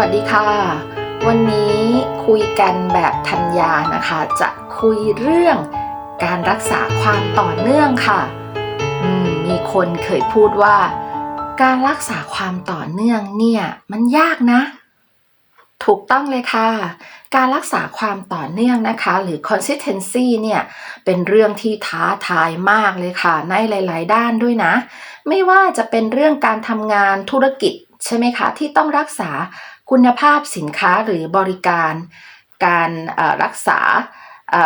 วัสดีค่ะ วันนี้คุยกันแบบทัญญานะคะ จะคุยเรื่องการรักษาความต่อเนื่องค่ะมมีคนเคยพูดว่า การรักษาความต่อเนื่องเนี่ยมันยากนะ ถูกต้องเลยค่ะ การรักษาความต่อเนื่องนะคะ หรือ consistency เนี่ยเป็นเรื่องที่ท้าทายมากเลยค่ะ ในหลาย ๆ ด้านด้วยนะ ไม่ว่าจะเป็นเรื่องการทำงานธุรกิจใช่ไหมคะ ที่ต้องรักษาคุณภาพสินค้าหรือบริการ การรักษา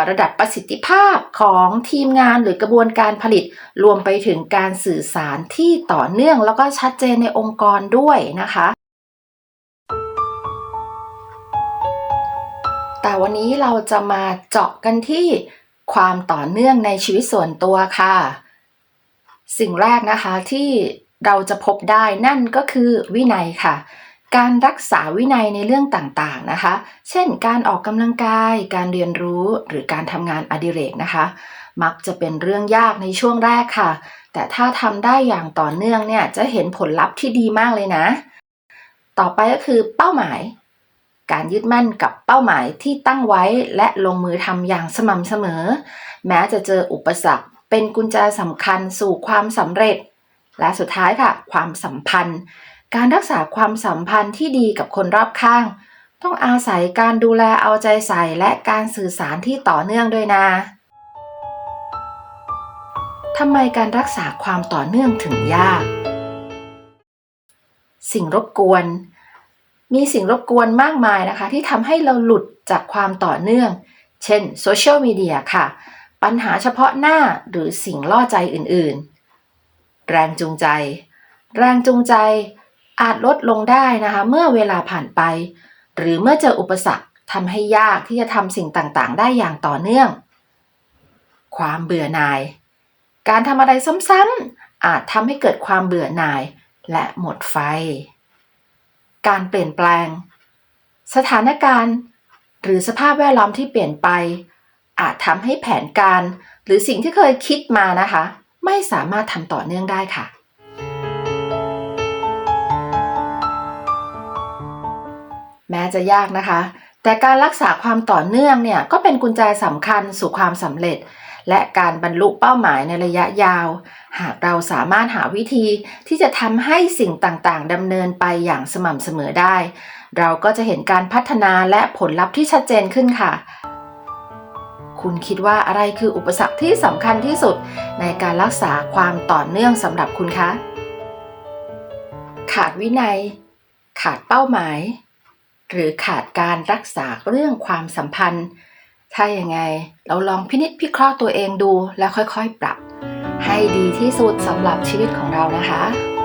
ระดับประสิทธิภาพของทีมงานหรือกระบวนการผลิต รวมไปถึงการสื่อสารที่ต่อเนื่องแล้วก็ชัดเจนในองค์กรด้วยนะคะแต่วันนี้เราจะมาเจาะกันที่ความต่อเนื่องในชีวิตส่วนตัวค่ะ สิ่งแรกนะคะที่เราจะพบได้นั่นก็คือวินัยค่ะ การรักษาวินัยในเรื่องต่างๆนะคะ เช่น การออกกำลังกาย การเรียนรู้ หรือการทำงานอดิเรกนะคะ มักจะเป็นเรื่องยากในช่วงแรกค่ะ แต่ถ้าทำได้อย่างต่อเนื่องเนี่ย จะเห็นผลลัพธ์ที่ดีมากเลยนะ ต่อไปก็คือเป้าหมาย การยึดมั่นกับเป้าหมายที่ตั้งไว้และลงมือทำอย่างสม่ำเสมอ แม้จะเจออุปสรรค เป็นกุญแจสำคัญสู่ความสำเร็จ และสุดท้ายค่ะ ความสัมพันธ์ การรักษาความสัมพันธ์ที่ดีกับคนรอบข้าง ต้องอาศัยการดูแลเอาใจใส่และการสื่อสารที่ต่อเนื่องด้วยนะทำไมการรักษาความต่อเนื่องถึงยาก สิ่งรบกวน มีสิ่งรบกวนมากมายนะคะ ที่ทำให้เราหลุดจากความต่อเนื่อง เช่นโซเชียลมีเดียค่ะ ปัญหาเฉพาะหน้าหรือสิ่งล่อใจอื่นๆ แรงจูงใจ แรงจูงใจ อาจลดลงได้นะคะเมื่อเวลาผ่านไป หรือเมื่อเจออุปสรรคทำให้ยากที่จะทำสิ่งต่างๆ ได้อย่างต่อเนื่อง ความเบื่อหน่าย การทำอะไรซ้ำๆอาจทำให้เกิดความเบื่อหน่ายและหมดไฟ การเปลี่ยนแปลง สถานการณ์ หรือสภาพแวดล้อมที่เปลี่ยนไป อาจทำให้แผนการ หรือสิ่งที่เคยคิดมานะคะ ไม่สามารถทำต่อเนื่องได้ค่ะ จะยากนะคะ แต่การรักษาความต่อเนื่องเนี่ยก็เป็นกุญแจสำคัญสู่ความสำเร็จ และการบรรลุเป้าหมายในระยะยาว หากเราสามารถหาวิธีที่จะทำให้สิ่งต่างๆดำเนินไปอย่างสม่ำเสมอได้ เราก็จะเห็นการพัฒนาและผลลัพธ์ที่ชัดเจนขึ้นค่ะคุณคิดว่าอะไรคืออุปสรรคที่สำคัญที่สุดในการรักษาความต่อเนื่องสำหรับคุณคะ ขาดวินัย ขาดเป้าหมาย หรือขาดการรักษาเรื่องความสัมพันธ์ ถ้าอย่างไง เราลองพินิจพิเคราะห์ตัวเองดูแล้วค่อยๆ ปรับ ให้ดีที่สุดสำหรับชีวิตของเรานะคะ